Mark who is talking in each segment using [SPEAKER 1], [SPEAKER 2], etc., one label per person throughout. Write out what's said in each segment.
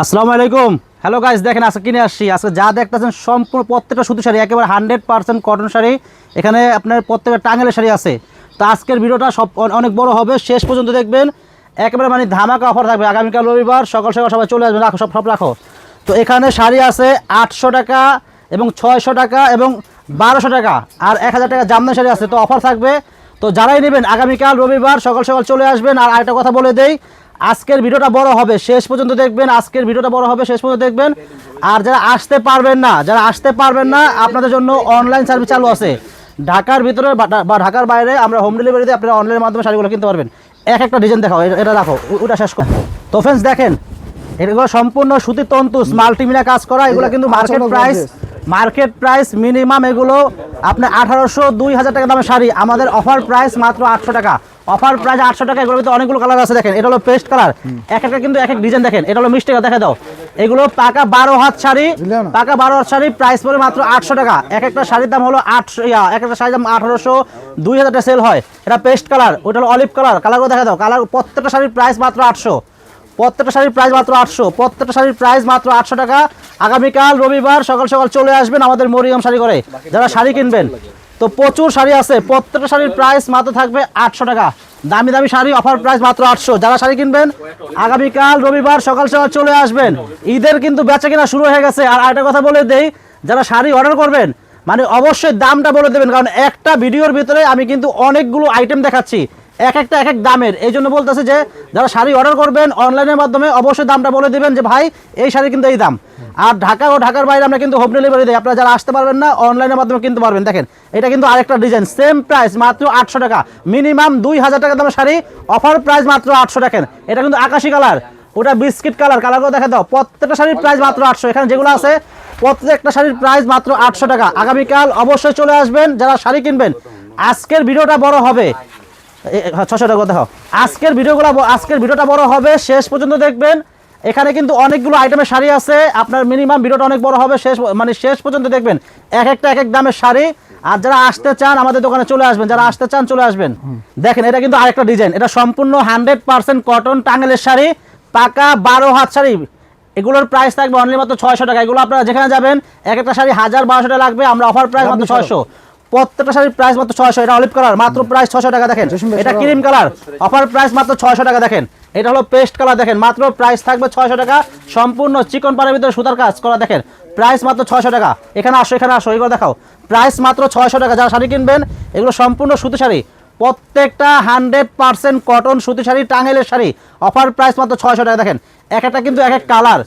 [SPEAKER 1] আসসালামু আলাইকুম। Hello guys দেখেন আজকে কিনে আসছি। আজকে যা দেখতেছেন সম্পূর্ণ প্রত্যেকটা সুতি শাড়ি, একেবারে হান্ড্রেড পার্সেন্ট কটন শাড়ি। এখানে আপনার প্রত্যেকটা টাঙ্গেলের শাড়ি আছে। তো আজকের ভিডিওটা সব অনেক বড় হবে। শেষ পর্যন্ত দেখবেন। একেবারে মানে ধামাকা অফার থাকবে। আগামীকাল রবিবার সকাল সকাল সবাই চলে আসবেন। রাখো, সব সব রাখো। তো এখানে শাড়ি আছে আটশো টাকা এবং ছয়শো টাকা এবং বারোশো টাকা আর এক হাজার টাকা জামদানি শাড়ি আছে। তো অফার থাকবে। তো যারাই নেবেন, আগামীকাল রবিবার সকাল সকাল চলে আসবেন। আর আরেকটা কথা বলে দেই আজকের ভিডিওটা বড় হবে। শেষ পর্যন্ত দেখবেন আজকের ভিডিওটা বড় হবে শেষ পর্যন্ত দেখবেন। আর যারা আসতে পারবেন না যারা আসতে পারবেন না আপনাদের জন্য অনলাইন সার্ভিস চালু আছে। ঢাকার ভিতরে বা ঢাকার বাইরে আমরা হোম ডেলিভারিতে আপনারা অনলাইনের মাধ্যমে শাড়িগুলো কিনতে পারবেন। এক একটা ডিজাইন দেখাও এটা রাখো ওটা শেষ করো। তো ফ্রেন্ডস দেখেন এগুলো সম্পূর্ণ সুতি তন্তু মাল্টিমিনা কাজ করা এগুলো কিন্তু market price market price minimum এগুলো আপনার আঠারোশো দুই হাজার টাকা দামের শাড়ি। আমাদের অফার প্রাইস মাত্র আটশো টাকা। অফার প্রাইস আটশো টাকা এগুলোর ভিতরে অনেকগুলো কালার আছে দেখেন। এটা হলো পেস্ট কালার এক একটা কিন্তু এক এক ডিজাইন দেখেন। এটা হলো মিষ্টি দেখা দাও। এগুলো পাকা বারো হাত শাড়ি পাকা বারো হাত শাড়ি প্রাইস পড়ে মাত্র আটশো টাকা। এক একটা শাড়ির দাম হলো আটশো ইয়া এক একটা শাড়ির দাম আঠারোশো দুই হাজার টাকা সেল হয়। এটা পেস্ট কালার ওটা হলো অলিভ কালার কালারগুলো দেখা দাও। কালার প্রত্যেকটা শাড়ির প্রাইস মাত্র আটশো। প্রত্যেকটা শাড়ির প্রাইস মাত্র আটশো। প্রত্যেকটা শাড়ির প্রাইস মাত্র আটশো টাকা। আগামীকাল রবিবার সকাল সকাল চলে আসবেন আমাদের মরিয়ম শাড়ি করে যারা শাড়ি কিনবেন। তো প্রচুর শাড়ি আছে। প্রত্যেকটা শাড়ির প্রাইস মাত্র থাকবে আটশো টাকা। দামি দামি শাড়ি অফার প্রাইস মাত্র আটশো। যারা শাড়ি কিনবেন, আগামীকাল, রবিবার সকাল সকাল চলে আসবেন। ঈদের কিন্তু বেচা কিনা শুরু হয়ে গেছে। আর আরেকটা কথা বলে দেই, যারা শাড়ি অর্ডার করবেন মানে অবশ্যই দামটা বলে দেবেন। কারণ একটা ভিডিওর ভিতরে আমি কিন্তু অনেকগুলো আইটেম দেখাচ্ছি। এক একটা এক এক দামের। এই জন্য বলতেছে যে, যারা শাড়ি অর্ডার করবেন অনলাইনের মাধ্যমে অবশ্যই দামটা বলে দেবেন যে, ভাই, এই শাড়ি কিন্তু এই দাম। আর ঢাকা ও ঢাকার বাইরে আমরা কিন্তু হোম ডেলিভারি দিই। আপনারা যারা আসতে পারবেন না অনলাইনের মাধ্যমে কিনতে পারবেন। দেখেন, এটা কিন্তু আরেকটা ডিজাইন সেম প্রাইস মাত্র আটশো টাকা। মিনিমাম দুই হাজার টাকা দামের শাড়ি অফার প্রাইস মাত্র আটশো। টাকা এটা কিন্তু আকাশি কালার ওটা বিস্কিট কালার কালারগুলো দেখা দাও। প্রত্যেকটা শাড়ির প্রাইস মাত্র আটশো। এখানে যেগুলো আছে, প্রত্যেকটা শাড়ির প্রাইস মাত্র আটশো টাকা। আগামীকাল অবশ্যই চলে আসবেন, যারা শাড়ি কিনবেন। আজকের ভিডিওটা বড় হবে। ছশো টাকা দেখো আজকের ভিডিওগুলো আজকের ভিডিওটা বড় হবে শেষ পর্যন্ত দেখবেন। এখানে কিন্তু অনেকগুলো আইটেমের শাড়ি আছে আপনার মিনিমাম ভিডিওটা অনেক বড় হবে শেষ মানে শেষ পর্যন্ত দেখবেন। এক একটা এক এক দামের শাড়ি। আর যারা আসতে চান আমাদের দোকানে চলে আসবেন। যারা আসতে চান চলে আসবেন। দেখেন এটা কিন্তু আরেকটা ডিজাইন এটা সম্পূর্ণ হান্ড্রেড পার্সেন্ট কটন টাঙ্গেলের শাড়ি। পাকা বারো হাত শাড়ি। এগুলোর প্রাইস থাকবে অনলি মাত্র ছয়শো টাকা। এগুলো আপনারা যেখানে যাবেন এক একটা শাড়ি হাজার বারোশো টাকা লাগবে। আমরা অফার প্রাইস মাত্র ছয়শো। প্রত্যেকটা শাড়ির প্রাইস মাত্র ছয়শো এটা অলিভ কালার মাত্র প্রাইস ছশো টাকা দেখেন। এটা ক্রিম কালার অফার প্রাইস মাত্র ছয়শো টাকা দেখেন। এটা হলো পেস্ট কালার দেখেন মাত্র প্রাইস থাকবে ছয়শো টাকা। সম্পূর্ণ চিকন পাড়ের ভিতরে সুতার কাজ করা দেখেন প্রাইস মাত্র ছয়শো টাকা। এখানে আসো এখানে আসো এগুলো দেখাও। প্রাইস মাত্র ছয়শো টাকা যারা শাড়ি কিনবেন এগুলো সম্পূর্ণ সুতি শাড়ি। প্রত্যেকটা হান্ড্রেড পার্সেন্ট কটন সুতি শাড়ি টাঙ্গেলের শাড়ি। অফার প্রাইস মাত্র ছয়শো টাকা দেখেন। এক একটা কিন্তু এক এক কালার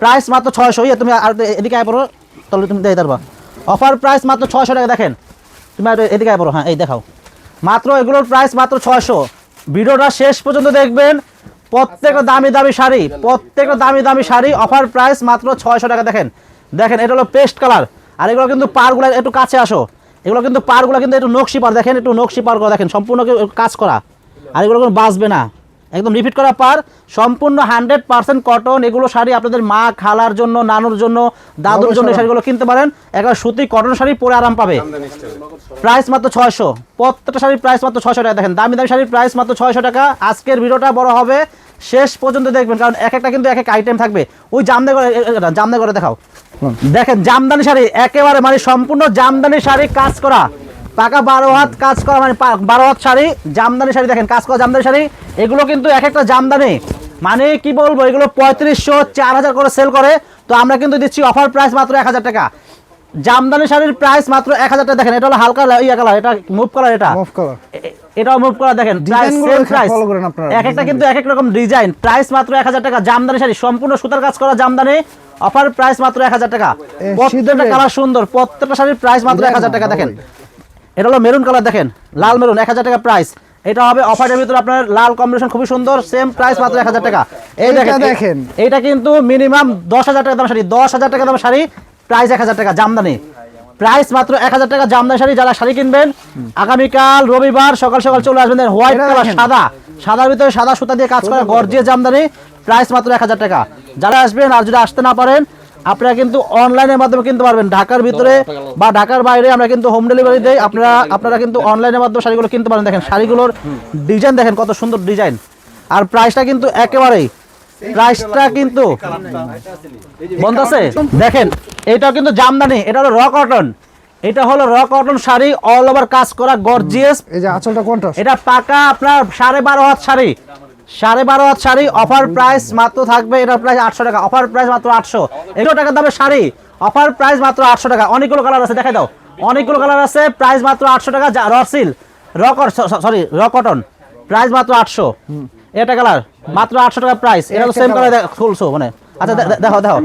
[SPEAKER 1] প্রাইস মাত্র ছয়শো। ইয়ে তুমি আর এদিকে আয় পড়ো তাহলে তুমি দিয়ে পারবা অফার প্রাইস মাত্র ছয়শো টাকা দেখেন। তুমি এদিকে পড়ো হ্যাঁ এই দেখাও। মাত্র এগুলোর প্রাইস মাত্র ছয়শো। ভিডিওটা শেষ পর্যন্ত দেখবেন। প্রত্যেকটা দামি দামি শাড়ি, প্রত্যেকটা দামি দামি শাড়ি অফার প্রাইস মাত্র ছয়শো টাকা। দেখেন দেখেন, এটা হলো পেস্ট কালার আর এগুলো কিন্তু পারগুলো একটু কাছে আসো। এগুলো কিন্তু পারগুলো কিন্তু একটু নকশি পার দেখেন, একটু নকশি পার করা দেখেন, সম্পূর্ণ কাজ করা। আর এগুলো কোনো বাঁচবে না। একদম রিপিট করা পার সম্পূর্ণ হান্ড্রেড পার্সেন্ট কটন এগুলো শাড়ি আপনাদের মা খালার জন্য নানুর জন্য দাদুর জন্য শাড়িগুলো কিনতে পারেন। একবার সুতি কটন শাড়ি পরে আরাম পাবে। প্রাইস মাত্র ছয়শো। প্রত্যেকটা শাড়ির প্রাইস মাত্র ছয়শো টাকা। দেখেন দামি দামি শাড়ির প্রাইস মাত্র ছয়শো টাকা। আজকের ভিডিওটা বড় হবে। শেষ পর্যন্ত দেখবেন কারণ এক একটা কিন্তু এক এক আইটেম থাকবে। ওই জামদে করে জামদে করে দেখাও। দেখেন জামদানি শাড়ি একেবারে মানে সম্পূর্ণ জামদানি শাড়ি কাজ করা। পাকা বারো হাত কাজ করা মানে বারো হাত শাড়ি জামদানি শাড়ি দেখেন কাজ করা জামদানি শাড়ি এগুলো কিন্তু এক একটা জামদানি। মানে কি বলব এগুলো পঁয়ত্রিশশো চার হাজার করে সেল করে। তো আমরা কিন্তু দিচ্ছি অফার প্রাইস মাত্র এক হাজার টাকা। জামদানি শাড়ির প্রাইস মাত্র এক হাজার টাকা। দেখেন এটা হলো হালকা ইয়া কালার এটা মুভ কালার এটা। এ- এ- এটাও মুভ করা দেখেন এক একটা কিন্তু এক এক রকম ডিজাইন প্রাইস মাত্র এক হাজার টাকা। জামদানি শাড়ি সম্পূর্ণ সুতার কাজ করা জামদানি। অফার প্রাইস মাত্র এক হাজার টাকা। প্রত্যেকটা কালার সুন্দর। প্রত্যেকটা শাড়ির প্রাইস মাত্র এক হাজার টাকা দেখেন। এটা হলো মেরুন কালার দেখেন। লাল মেরুন এক হাজার টাকা প্রাইস এটা হবে অফারের ভিতরে আপনার লাল কম্বিনেশন খুবই সুন্দর সেম প্রাইস মাত্র এক হাজার টাকা। এই দেখেন। এইটা কিন্তু মিনিমাম দশ হাজার টাকা দাম শাড়ি। দশ হাজার টাকা দাম শাড়ি প্রাইস এক হাজার টাকা জামদানি। প্রাইস মাত্র এক হাজার টাকা জামদানি শাড়ি যারা শাড়ি কিনবেন আগামীকাল রবিবার সকাল সকাল চলে আসবেন হোয়াইট
[SPEAKER 2] এটা
[SPEAKER 1] কালার সাদা। সাদার ভিতরে সাদা সুতা দিয়ে কাজ করা গর্জিয়ে জামদানি প্রাইস মাত্র এক হাজার টাকা। যারা আসবেন আর যদি আসতে না পারেন আপনারা কিন্তু অনলাইনের মাধ্যমে কিনতে পারবেন। ঢাকার ভিতরে বা ঢাকার বাইরে আমরা কিন্তু হোম ডেলিভারি দেই। আপনারা আপনারা কিন্তু অনলাইনের মাধ্যমে শাড়িগুলো কিনতে পারেন। দেখেন শাড়িগুলোর ডিজাইন দেখেন কত সুন্দর ডিজাইন আর প্রাইসটা কিন্তু একেবারেই প্রাইসটা কিন্তু বন্ধ আছে? দেখেন এটা কিন্তু জামদানি এটা হলো র কটন এটা হলো র কটন শাড়ি অল ওভার কাজ করা গর্জিয়াস
[SPEAKER 2] এই যে আঁচলটা কোনটা
[SPEAKER 1] এটা পাকা আপনার সাড়ে বারো হাত শাড়ি। সাড়ে বারো হাত শাড়ি অফার প্রাইস মাত্র থাকবে এটা প্রাইস আটশো টাকা অফার প্রাইস মাত্র আটশো। এগুলো টাকার দামের শাড়ি অফার প্রাইস মাত্র আটশো টাকা। অনেকগুলো কালার আছে দেখাই দাও। অনেকগুলো কালার আছে প্রাইস মাত্র আটশো টাকা রসিল রকট সরি র কটন প্রাইস মাত্র আটশো। এটা কালার মাত্র আটশো টাকা প্রাইস এটা তো সেম কালার খুলছো মানে। আচ্ছা দেখো দেখো।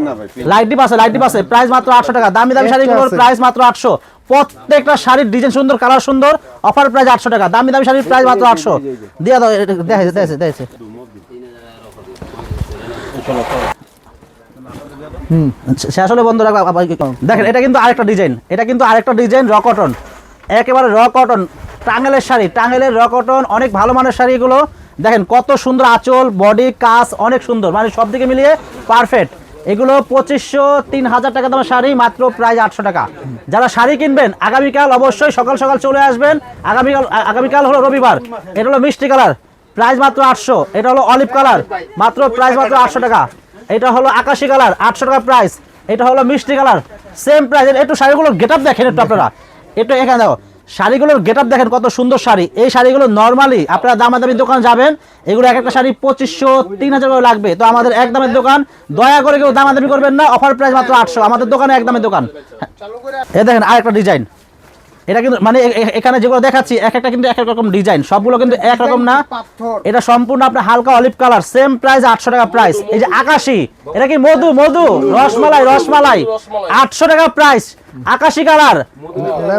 [SPEAKER 1] লাইট ডিপ আছে লাইট ডিপ আছে। প্রাইস মাত্র আটশো টাকা। দামি দামি শাড়িগুলোর প্রাইস মাত্র আটশো। প্রত্যেকটা শাড়ির ডিজাইন সুন্দর কালার সুন্দর। অফার প্রাইস আটশো টাকা। দামি দামি শাড়ির প্রাইস মাত্র আটশো। দিয়ে দাও দেখেছে দেখেছে দেখেছে শেষ হলে বন্ধ রাখব? দেখেন এটা কিন্তু আরেকটা ডিজাইন এটা কিন্তু আরেকটা ডিজাইন র কটন একেবারে র কটন টাঙ্গেলের শাড়ি টাঙ্গেলের র কটন অনেক ভালো মানের শাড়ি এগুলো দেখেন কত সুন্দর আঁচল বডি কাজ, অনেক সুন্দর। মানে সব দিকে মিলিয়ে পারফেক্ট এগুলো পঁচিশশো, তিন হাজার টাকা দামের শাড়ি, মাত্র প্রায় আটশো টাকা। যারা শাড়ি কিনবেন, আগামীকাল অবশ্যই সকাল সকাল চলে আসবেন। আগামীকাল আগামীকাল হলো রবিবার। এটা হলো মিষ্টি কালার। প্রাইস মাত্র আটশো। এটা হলো অলিভ কালার। মাত্র প্রাইস মাত্র আটশো টাকা। এটা হলো আকাশি কালার, আটশো টাকা প্রাইস এটা হলো মিষ্টি কালার। সেম প্রাইস একটু শাড়িগুলোর গেট আপ দেখেন একটু আপনারা। একটু এখানে দেখো। শাড়িগুলোর গেট আপ দেখেন কত সুন্দর শাড়ি। এই শাড়িগুলো নর্মালি আপনারা দামাদামি দোকান যাবেন, এগুলো এক একটা শাড়ি পঁচিশশো, তিন হাজার লাগবে। তো আমাদের এক দামের দোকান, দয়া করে কেউ দামাদামি করবেন না অফার প্রাইস মাত্র আটশো। আমাদের দোকানে এক দামের দোকান। এ দেখেন আর একটা ডিজাইন এটা কিন্তু মানে এখানে যেগুলো দেখাচ্ছি এক একটা কিন্তু এক এক রকম ডিজাইন। সবগুলো কিন্তু এক রকম না। এটা সম্পূর্ণ আপনার হালকা অলিভ কালার সেম প্রাইস আটশো টাকা প্রাইস এই যে আকাশি এটা কি মধু? মধু? রসমালাই রসমালাই। আটশো টাকা প্রাইস আকাশি কালার।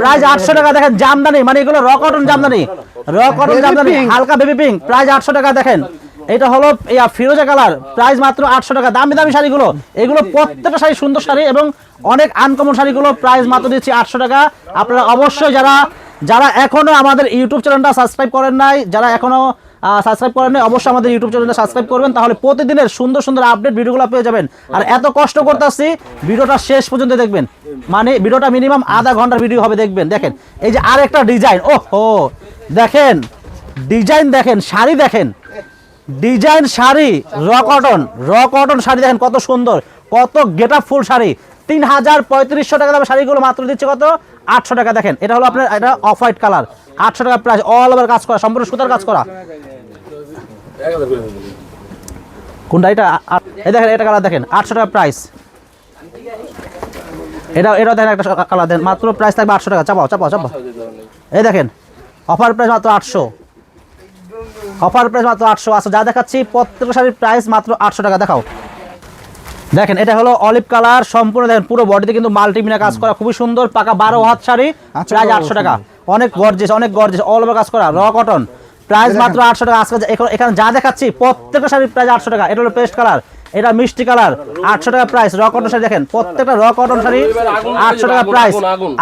[SPEAKER 1] প্রাইস আটশো টাকা দেখেন জামদানি। মানে এগুলো র কটন জামদানি। র কটন জামদানি হালকা বেবি পিঙ্ক প্রাইস আটশো টাকা দেখেন। এটা হলো ফিরোজা কালার। প্রাইস মাত্র আটশো টাকা। দামি দামি শাড়িগুলো। এগুলো প্রত্যেকটা শাড়ি সুন্দর শাড়ি এবং অনেক আনকমন শাড়িগুলো প্রাইস মাত্র দিচ্ছি আটশো টাকা। আপনারা অবশ্যই যারা যারা এখনও আমাদের ইউটিউব চ্যানেলটা সাবস্ক্রাইব করেন নাই, যারা এখনও সাবস্ক্রাইব করেন নাই, অবশ্যই আমাদের ইউটিউব চ্যানেলটা সাবস্ক্রাইব করবেন, তাহলে প্রতিদিনের সুন্দর সুন্দর আপডেট ভিডিওগুলো পেয়ে যাবেন। আর এত কষ্ট করতেছি, ভিডিওটা শেষ পর্যন্ত দেখবেন। মানে ভিডিওটা মিনিমাম আধা ঘণ্টার ভিডিও হবে, দেখবেন। দেখেন, এই যে আরেকটা ডিজাইন ও হো দেখেন ডিজাইন দেখেন, শাড়ি দেখেন। ডিজাইন শাড়ি র কটন র কটন শাড়ি দেখেন কত সুন্দর, কত গেট ফুল শাড়ি। তিন হাজার পঁয়ত্রিশশো টাকা দামের শাড়িগুলো মাত্র দিচ্ছে কত? আটশো টাকা। দেখেন, এটা হলো আপনার, এটা অফ হোয়াইট কালার আটশো টাকা প্রাইস অল ওভার কাজ করা, সম্পূর্ণ সুতার কাজ করা। কোনটা এটা? এই দেখেন, এটা কালার দেখেন, আটশো টাকা প্রাইস এটা এটা দেখেন একটা কালার দেন মাত্র প্রাইস থাকবে আটশো টাকা। চাপাও চাপাও চাপাও। এই দেখেন অফার প্রাইস মাত্র আটশো। অফার প্রাইস মাত্র আটশো। আচ্ছা যা দেখাচ্ছি প্রত্যেকটা শাড়ির প্রাইস মাত্র আটশো টাকা। দেখাও। দেখেন এটা হলো অলিভ কালার সম্পূর্ণ দেখেন পুরো বডিতে কিন্তু মাল্টিমিনা কাজ করা খুবই সুন্দর পাকা বারো হাত শাড়ি
[SPEAKER 2] প্রায়
[SPEAKER 1] প্রাইস আটশো টাকা। অনেক গর্জেস অনেক গর্জেস অল ওভার কাজ করা র কটন প্রাইস মাত্র আটশো টাকা। আজকে এখানে- এখানে যা দেখাচ্ছি প্রত্যেকটা শাড়ির প্রায় আটশো টাকা। এটা হলো পেস্ট কালার এটা মিষ্টি কালার, আটশো টাকা প্রাইস র কটন শাড়ি দেখেন, প্রত্যেকটা র কটন শাড়ি আটশো টাকা প্রাইস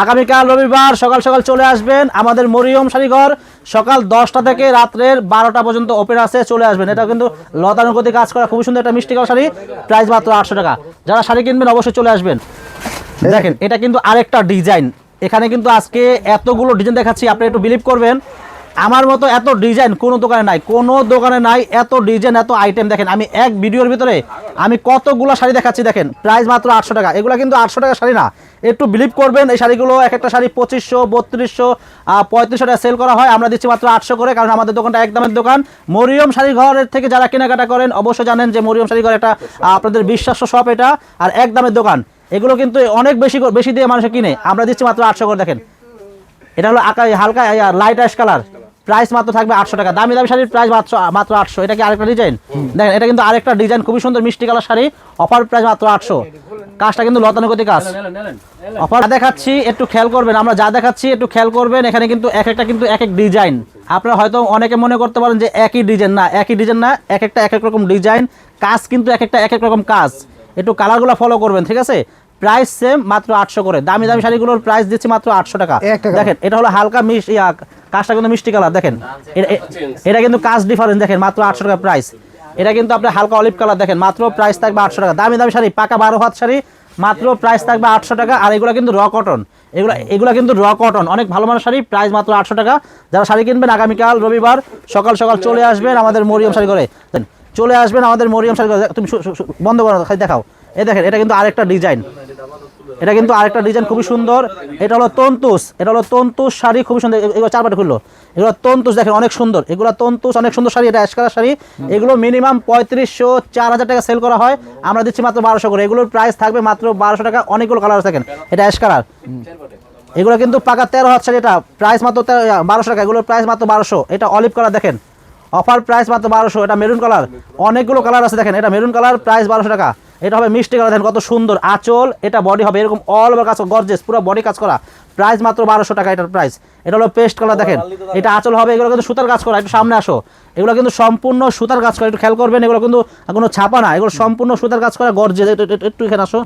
[SPEAKER 1] আগামীকাল রবিবার সকাল সকাল চলে আসবেন আমাদের মরিয়ম শাড়িঘর। সকাল দশটা থেকে রাত্রের বারোটা পর্যন্ত ওপেন আছে, চলে আসবেন। এটা কিন্তু লতানুগতি কাজ করা খুবই সুন্দর একটা মিষ্টি কালার শাড়ি প্রাইস মাত্র আটশো টাকা। যারা শাড়ি কিনবেন অবশ্যই চলে আসবেন। দেখেন, এটা কিন্তু আরেকটা ডিজাইন এখানে কিন্তু আজকে এতগুলো ডিজাইন দেখাচ্ছি, আপনি একটু বিলিভ করবেন। আমার মতো এত ডিজাইন কোনো দোকানে নাই, কোনো দোকানে নাই, এত ডিজাইন এত আইটেম দেখেন। আমি এক ভিডিওর ভিতরে আমি কতগুলো শাড়ি দেখাচ্ছি দেখেন প্রাইস মাত্র আটশো টাকা। এগুলো কিন্তু আটশো টাকা শাড়ি না। একটু বিলিভ করবেন, এই শাড়িগুলো এক একটা শাড়ি পঁচিশশো, বত্রিশশো পঁয়ত্রিশশো টাকা সেল করা হয়। আমরা দিচ্ছি মাত্র আটশো করে, কারণ আমাদের দোকানটা একদমের দোকান। মরিয়ম শাড়ি ঘরের থেকে যারা কেনাকাটা করেন, অবশ্যই জানেন যে মরিয়ম শাড়ি ঘর একটা আপনাদের বিশ্বাস্য শপ এটা, আর একদমের দোকান। এগুলো কিন্তু অনেক বেশি বেশি দিয়ে মানুষ কিনে। আমরা দিচ্ছি মাত্র আটশো করে, দেখেন। এটা হলো আকা হালকা লাইট অ্যাশ কালার প্রাইস মাত্র থাকবে আটশো টাকা। দামি দামি শাড়ির প্রাইস মাত্র মাত্র আটশো। এটা কি আরেকটা ডিজাইন দেখেন এটা কিন্তু আরেকটা ডিজাইন খুবই সুন্দর মিষ্টি কালার শাড়ি। অফার প্রাইস মাত্র আটশো। কাজটা কিন্তু লতানুগতি কাজ। অফার দেখাচ্ছি একটু খেয়াল করবেন। আমরা যা দেখাচ্ছি একটু খেয়াল করবেন। এখানে কিন্তু এক একটা কিন্তু এক এক ডিজাইন আপনারা হয়তো অনেকে মনে করতে পারেন যে একই ডিজাইন না একই ডিজাইন না এক একটা এক এক রকম ডিজাইন কাজ কিন্তু এক একটা এক এক রকম কাজ। একটু কালারগুলো ফলো করবেন ঠিক আছে? প্রাইস সেম মাত্র আটশো করে। দামি দামি শাড়িগুলোর প্রাইস দিচ্ছি মাত্র আটশো টাকা। দেখেন এটা হলো হালকা মিশ ইয়া কাজটা কিন্তু মিষ্টি কালার, দেখেন। এ- এ- এটা কিন্তু কাজ ডিফারেন্স দেখেন, মাত্র আটশো টাকা প্রাইস এটা কিন্তু আপনার হালকা অলিভ কালার দেখেন, মাত্র প্রাইস থাকবে আটশো টাকা। দামি দামি শাড়ি, পাকা বারো হাত শাড়ি, মাত্র প্রাইস থাকবে আটশো টাকা। আর এগুলো কিন্তু র কটন এগুলো এগুলো কিন্তু র কটন অনেক ভালো মানের শাড়ি প্রাইস মাত্র আটশো টাকা। যারা শাড়ি কিনবেন, আগামীকাল, রবিবার, সকাল সকাল চলে আসবেন আমাদের মরিয়ম শাড়ি করে চলে আসবেন আমাদের মরিয়ম শাড়ি ঘরে। তুমি বন্ধ করো দেখাও। এই দেখেন, এটা কিন্তু আরেকটা ডিজাইন এটা কিন্তু আরেকটা ডিজাইন খুবই সুন্দর। এটা হলো তন্তুস। এটা হলো তন্তুস শাড়ি, খুবই সুন্দর। এগুলো চারপাটে খুললো। এগুলো তন্তুস দেখেন, অনেক সুন্দর। এগুলো তন্তুস, অনেক সুন্দর শাড়ি। এটা অ্যাশকালার শাড়ি। এগুলো মিনিমাম পঁয়ত্রিশশো চার হাজার টাকা সেল করা হয়। আমরা দিচ্ছি মাত্র বারোশো করে। এগুলোর প্রাইস থাকবে মাত্র বারোশো টাকা। অনেকগুলো কালার থাকেন এটা অ্যাশকালার এগুলো কিন্তু পাকা তেরো হাত শাড়ি। এটা প্রাইস মাত্র বারোশো টাকা। এগুলোর প্রাইস মাত্র বারোশো। এটা অলিভ কালার দেখেন। অফার প্রাইস মাত্র বারোশো এটা মেরুন কালার। অনেকগুলো কালার আছে দেখেন এটা মেরুন কালার প্রাইস বারোশো টাকা। এটা হবে মিষ্টি কালার দেখেন কত সুন্দর আঁচল এটা বডি হবে এরকম অল ওভার কাজ গর্জেস পুরো বডি কাজ করা। প্রাইস মাত্র বারোশো টাকা এটার প্রাইস এটা হলো পেস্ট কালার দেখেন। এটা আঁচল হবে এগুলো কিন্তু সুতার কাজ করা একটু সামনে আসো। এগুলো কিন্তু সম্পূর্ণ সুতার কাজ করা একটু খেয়াল করবেন এগুলো কিন্তু কোনো ছাপা না এগুলো সম্পূর্ণ সুতার কাজ করা গর্জেস একটু এখানে আসো।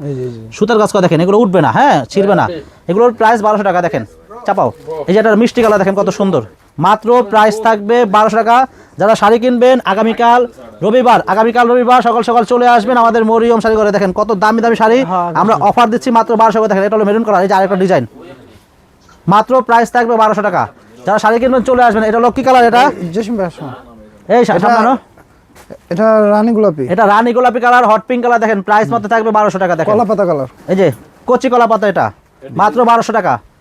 [SPEAKER 1] সুতার কাজ করা দেখেন এগুলো উঠবে না হ্যাঁ ছিড়বে না। এগুলোর প্রাইস বারোশো টাকা দেখেন চাপাও। এই যে একটা মিষ্টি কালার দেখেন কত সুন্দর। মাত্র প্রাইস থাকবে বারোশো টাকা। যারা শাড়ি কিনবেন আগামীকাল রবিবার আগামীকাল রবিবার সকাল সকাল চলে আসবেন আমাদের মরিয়ম শাড়ি করে দেখেন কত দামি দামি শাড়ি। আমরা অফার দিচ্ছি মাত্র বারোশো করে দেখেন এটা হলো মেরুন কালার এই যে আরেকটা ডিজাইন মাত্র প্রাইস থাকবে বারোশো টাকা। যারা শাড়ি কিনবেন চলে আসবেন। এটা হলো কি কালার এটা? এই সামনে
[SPEAKER 2] এটা রানী গোলাপি।
[SPEAKER 1] এটা রানী গোলাপি কালার হট পিঙ্ক কালার দেখেন প্রাইস মাত্র থাকবে বারোশো টাকা দেখেন।
[SPEAKER 2] কলা পাতা কালার
[SPEAKER 1] এই যে কচি কলা পাতা এটা। মাত্র বারোশো টাকা।
[SPEAKER 2] হ্যাঁ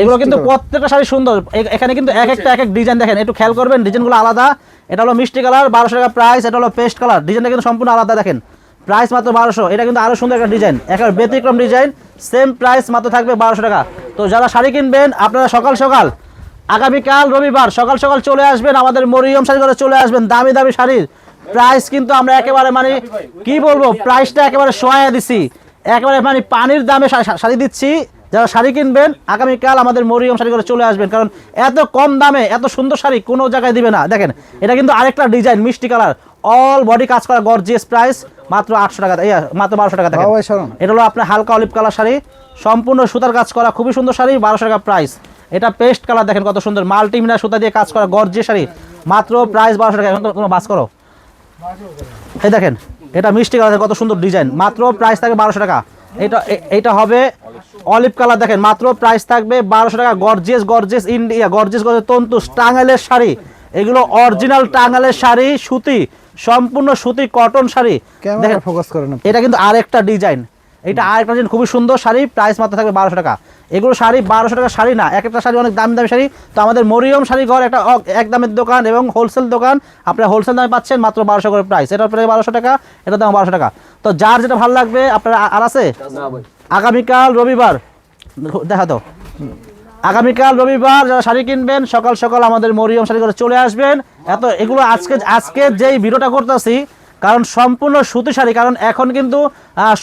[SPEAKER 1] এগুলো কিন্তু প্রত্যেকটা শাড়ি সুন্দর। এখানে কিন্তু এক একটা এক এক ডিজাইন দেখেন। একটু খেয়াল করবেন ডিজাইনগুলো আলাদা। এটা হলো মিষ্টি কালার বারোশো টাকা প্রাইস এটা হলো পেস্ট কালার ডিজাইনটা কিন্তু সম্পূর্ণ আলাদা দেখেন। প্রাইস মাত্র বারোশো। এটা কিন্তু আরও সুন্দর একটা ডিজাইন। একেবারে ব্যতিক্রম ডিজাইন। সেম প্রাইস মাত্র থাকবে বারোশো টাকা। তো যারা শাড়ি কিনবেন আপনারা সকাল সকাল আগামীকাল রবিবার সকাল সকাল চলে আসবেন আমাদের মরিয়ম শাড়ি করে চলে আসবেন দামি দামি শাড়ির। প্রাইস কিন্তু আমরা একেবারে মানে কি বলব প্রাইসটা একেবারে সোয়া দিছি। একেবারে মানে পানির দামে শাড়ি দিচ্ছি। যারা শাড়ি কিনবেন আগামীকাল আমাদের মরিয়ম শাড়ি করে চলে আসবেন। কারণ এত কম দামে এত সুন্দর শাড়ি কোনো জায়গায় দিবে না। দেখেন এটা কিন্তু আরেকটা ডিজাইন মিষ্টি কালার। অল বডি কাজ করা গর্জিয়াস প্রাইস মাত্র আটশো টাকা মাত্র বারোশো টাকা। এটা হলো আপনার হালকা অলিভ কালার শাড়ি সম্পূর্ণ সুতার কাজ করা খুবই সুন্দর শাড়ি বারোশো টাকা প্রাইস এটা পেস্ট কালার দেখেন কত সুন্দর মাল্টিমিনা সুতা দিয়ে কাজ করা গর্জিয়াস শাড়ি মাত্র প্রাইস বারোশো টাকা। এখন তো বাস করো। এই দেখেন এটা মিষ্টি কালার কত সুন্দর ডিজাইন মাত্র প্রাইস থাকে বারোশো টাকা। এটা এটা হবে অলিভ কালার দেখেন মাত্র প্রাইস থাকবে বারোশো টাকা। Gorgeous gorgeous India gorgeous gorgeous তন্তু টাঙ্গাইলের শাড়ি। এগুলো অরিজিনাল টাঙ্গালের শাড়ি সুতি সম্পূর্ণ সুতি কটন শাড়ি। দেখেন
[SPEAKER 2] ফোকাস করেন।
[SPEAKER 1] এটা কিন্তু আরেকটা ডিজাইন এটা আরেকটা ডিজাইন খুবই সুন্দর শাড়ি প্রাইস মাত্র থাকবে বারোশো টাকা। এগুলো শাড়ি বারোশো টাকা শাড়ি না এক একটা শাড়ি অনেক দামি দামি শাড়ি। তো আমাদের মরিয়ম শাড়ি ঘর একটা এক দামের দোকান এবং হোলসেল দোকান। আপনারা হোলসেল দামে পাচ্ছেন মাত্র বারোশো করে প্রাইস এটার প্রায় বারোশো টাকা এটার দাম বারোশো টাকা। তো যার যেটা ভালো লাগবে আপনারা আর আছে? আগামীকাল রবিবার, দেখা তো আগামীকাল রবিবার যারা শাড়ি কিনবেন, সকাল সকাল আমাদের মরিয়ম শাড়ি করে চলে আসবেন। এত, এগুলো আজকে আজকে যেই ভিডিওটা করতেছি, কারণ সম্পূর্ণ সুতি শাড়ি, কারণ এখন কিন্তু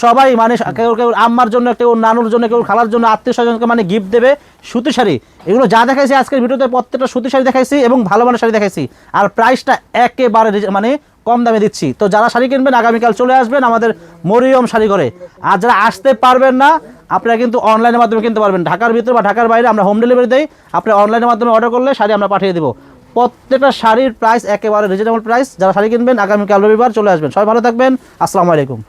[SPEAKER 1] সবাই মানে কেউ কেউ আম্মার জন্য, কেউ নানুর জন্য, কেউ খালার জন্য, আত্মীয় স্বজনকে মানে গিফট দেবে সুতি শাড়ি। এগুলো যা দেখাইছি আজকের ভিডিওতে, প্রত্যেকটা সুতি শাড়ি দেখাইছি এবং ভালো মানের শাড়ি দেখাইছি। আর প্রাইসটা একেবারে মানে কম দামে দিচ্ছি। তো যারা শাড়ি কিনবেন, আগামীকাল চলে আসবেন আমাদের মরিয়ম শাড়ি করে আর যারা আসতে পারবেন না, আপনারা কিন্তু অনলাইনের মাধ্যমে কিনতে পারবেন। ঢাকার ভিতরে বা ঢাকার বাইরে আমরা হোম ডেলিভারি দিই। আপনি অনলাইনের মাধ্যমে অর্ডার করলে শাড়ি আমরা পাঠিয়ে দেবো। প্রত্যেকটা শাড়ির প্রাইস একেবারে রিজনেবল প্রাইস যারা শাড়ি কিনবেন, আগামীকাল রবিবার চলে আসবেন। সবাই ভালো থাকবেন। আসসালামু আলাইকুম।